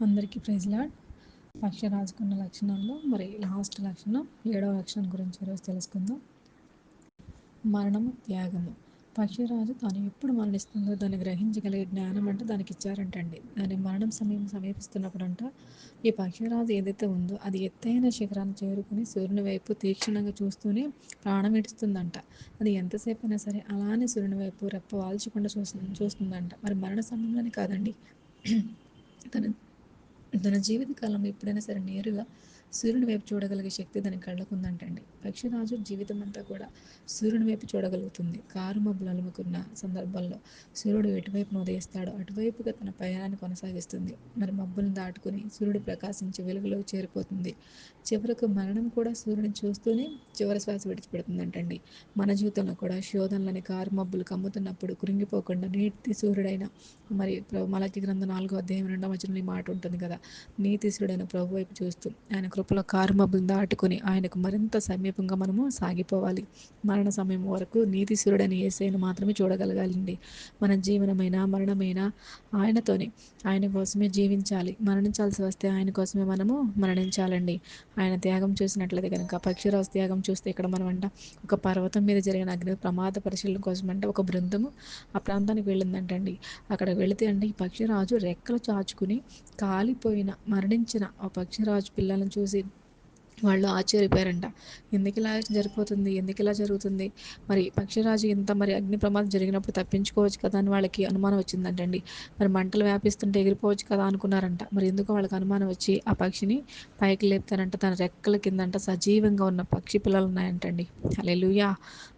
అందరికీ praise lord. పక్షరాజుకున్న లక్షణాల్లో మరి last లక్షణం ఏడవ లక్షణం గురించి ఈరోజు తెలుసుకుందాం. మరణము త్యాగము. పక్షిరాజు తాను ఎప్పుడు మరణిస్తుందో దాన్ని గ్రహించగలిగే జ్ఞానం అంటే దానికి ఇచ్చారంటండి. దాని మరణం సమయం సమీపిస్తున్నప్పుడంట ఈ పక్షిరాజు ఏదైతే ఉందో అది ఎత్తైన శిఖరాన్ని చేరుకుని సూర్యుని వైపు తీక్షణంగా చూస్తూనే ప్రాణం ఇడుస్తుందంట. అది ఎంతసేపు అయినా సరే అలానే సూర్యుని వైపు రెప్ప వాల్చకుండా చూస్తు చూస్తుందంట. మరి మరణ సమయంలోనే కాదండి. తన తన జీవితకాలంలో ఎప్పుడైనా సరే నేరుగా సూర్యుని వైపు చూడగలిగే శక్తి దాని కళ్ళకు ఉందంటండి. పక్షిరాజు జీవితం అంతా కూడా సూర్యుని వైపు చూడగలుగుతుంది. కారు మబ్బులు అలుముకున్న సందర్భంలో సూర్యుడు ఎటువైపు ఉదయిస్తాడో అటువైపుగా తన ప్రయాణాన్ని కొనసాగిస్తుంది. మరి మబ్బులను దాటుకుని సూర్యుడు ప్రకాశించి వెలుగులో చేరిపోతుంది. చివరకు మరణం కూడా సూర్యుని చూస్తూనే చివరి శ్వాస విడిచిపెడుతుందంటండి. మన జీవితంలో కూడా శోధనలని కారు మబ్బులు కమ్ముతున్నప్పుడు కృంగిపోకుండా నీటి సూర్యుడైన మరి మలకి గ్రంథం నాలుగో అధ్యాయం రెండవ వచనంలో ఈ మాట ఉంటుంది కదా. నీతిశుడైన ప్రభు వైపు చూస్తూ ఆయన కృపలో కారుమబ్బులు దాటుకొని ఆయనకు మరింత సమీపంగా మనము సాగిపోవాలి. మరణ సమయం వరకు నీతిశురుడైన ఏసైను మాత్రమే చూడగలగాలండి. మన జీవనమైన మరణమైన ఆయనతోనే ఆయన కోసమే జీవించాలి. మరణించాల్సి వస్తే ఆయన కోసమే మనము మరణించాలండి. ఆయన త్యాగం చూసినట్లయితే కనుక పక్షిరాజు త్యాగం చూస్తే ఇక్కడ మనం అంట ఒక పర్వతం మీద జరిగిన అగ్ని ప్రమాద పరిశీలన కోసం అంటే ఒక బృందము ఆ ప్రాంతానికి వెళ్ళిందంటండి. అక్కడ వెళితే అండి ఈ పక్షిరాజు రెక్కలు చాచుకుని చనిపోయిన మరణించిన ఆ పక్షిరాజు పిల్లలను చూసి వాళ్ళు ఆశ్చర్యపోయారంట. ఎందుకు ఇలా జరిగిపోతుంది? ఎందుకు ఇలా జరుగుతుంది? మరి పక్షిరాజు ఇంత మరి అగ్ని ప్రమాదం జరిగినప్పుడు తప్పించుకోవచ్చు కదా అని వాళ్ళకి అనుమానం వచ్చిందంటండి. మరి మంటలు వ్యాపిస్తుంటే ఎగిరిపోవచ్చు కదా అనుకున్నారంట. మరి ఎందుకు వాళ్ళకి అనుమానం వచ్చి ఆ పక్షిని పైకి లేపుతారంట. తన రెక్కల కిందంట సజీవంగా ఉన్న పక్షి పిల్లలు ఉన్నాయంటండి. అలెలుయా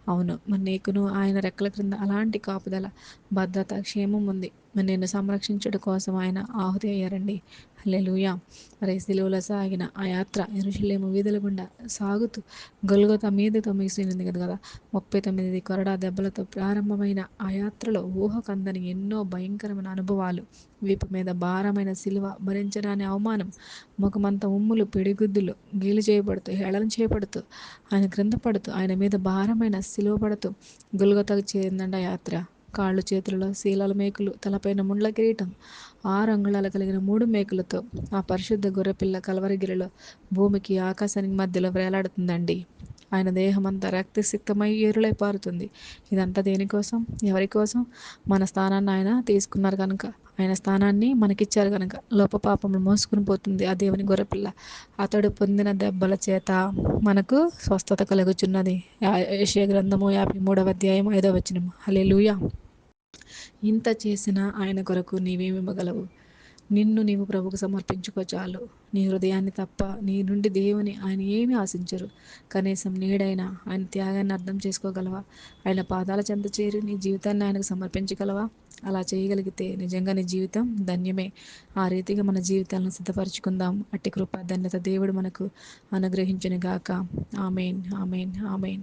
అవును. మరి నీకును ఆయన రెక్కల క్రింద అలాంటి కాపుదల భద్రత క్షేమం ఉంది. మరి నిన్ను సంరక్షించడం కోసం ఆయన ఆహుతి అయ్యారండి. లూయా మరి సిలువలో సాగిన ఆ యాత్ర ఎరుషులేము వీధుల గుండా సాగుతూ గొల్గొత మీదతో ముగిసింది కదా కదా? ముప్పై తొమ్మిది కొరడా దెబ్బలతో ప్రారంభమైన ఆ యాత్రలో ఊహకందని ఎన్నో భయంకరమైన అనుభవాలు. వీపు మీద భారమైన సిలువ భరించరాని అవమానం ముఖమంత ఉమ్ములు పిడిగుద్దులు గీలు చేయబడుతూ హేళన చేయబడుతూ ఆయన క్రింద పడుతూ ఆయన మీద భారమైన సిలువ పడుతూ గుల్గొతకు చేరిందండ యాత్ర. కాళ్ళు చేతులలో శీలాల మేకులు తలపైన ముండ్ల కిరీటం ఆరు అంగుళాలు కలిగిన మూడు మేకులతో ఆ పరిశుద్ధ గొర్రెపిల్ల కలవరిగిరిలో భూమికి ఆకాశానికి మధ్యలో వేలాడుతుందండి. ఆయన దేహం అంతా రక్తసిక్తమై ఏరులై పారుతుంది. ఇదంతా దేనికోసం ఎవరి కోసం? మన స్థానాన్ని ఆయన తీసుకున్నారు కనుక ఆయన స్థానాన్ని మనకిచ్చారు కనుక లోప పాపములు మోసుకుని పోతుంది ఆ దేవుని గొర్రెపిల్ల. అతడు పొందిన దెబ్బల చేత మనకు స్వస్థత కలుగుచున్నది. ఏషియా గ్రంథము యాభై మూడవ అధ్యాయం ఐదవ వచనం హలే ఇంత చేసిన ఆయన కొరకు నీవేమివ్వగలవు నిన్ను నీవు ప్రభుకు సమర్పించుకో చాలు. నీ హృదయాన్ని తప్ప నీ నుండి దేవుని ఆయన ఏమి ఆశించరు. కనీసం నీడైనా ఆయన త్యాగాన్ని అర్థం చేసుకోగలవా? ఆయన పాదాల చెంత చేరి నీ జీవితాన్ని ఆయనకు సమర్పించగలవా? అలా చేయగలిగితే నిజంగా నీ జీవితం ధన్యమే. ఆ రీతిగా మన జీవితాలను సిద్ధపరచుకుందాం. అట్టి కృప ధన్యత దేవుడు మనకు అనుగ్రహించని గాక ఆమెన్ ఆమెన్ ఆమెన్.